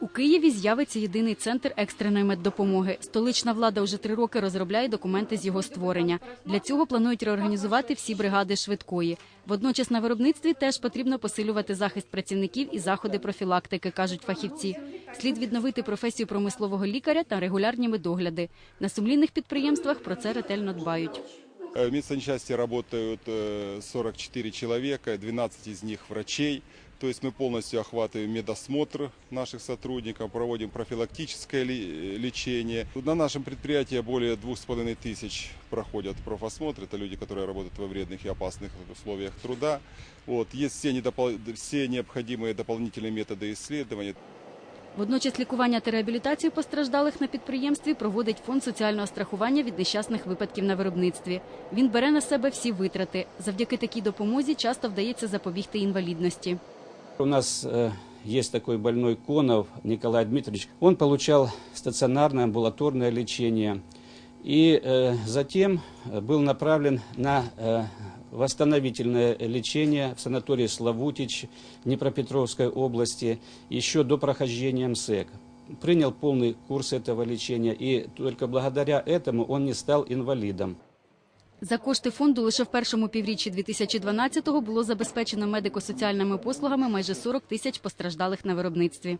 У Києві з'явиться єдиний центр екстреної меддопомоги. Столична влада вже три роки розробляє документи з його створення. Для цього планують реорганізувати всі бригади швидкої. Водночас на виробництві теж потрібно посилювати захист працівників і заходи профілактики, кажуть фахівці. Слід відновити професію промислового лікаря та регулярні медогляди. На сумлінних підприємствах про це ретельно дбають. Э, В медсанчасти работают э, 44 человека, 12 из них врачей. То есть мы полностью охватываем медосмотр наших сотрудников, проводим профилактическое ли- лечение. На нашем предприятии более двух с половиной тысяч проходят профосмотр. Это люди, которые работают во вредных и опасных условиях труда. Вот. Есть все, недопол- все необходимые дополнительные методы исследования. Водночас лікування та реабілітацію постраждалих на підприємстві проводить фонд соціального страхування від нещасних випадків на виробництві. Він бере на себе всі витрати. Завдяки такій допомозі часто вдається запобігти інвалідності. У нас э, есть такой больной Конов Николай Дмитриевич. Он получал стационарное амбулаторное лечение и э, затем э, был направлен на э, восстановительное лечение в санатории Славутич Днепропетровской области еще до прохождения МСЭК. Принял полный курс этого лечения и только благодаря этому он не стал инвалидом. За кошти фонду лише в першому півріччі 2012-го було забезпечено медико-соціальними послугами майже 40 тисяч постраждалих на виробництві.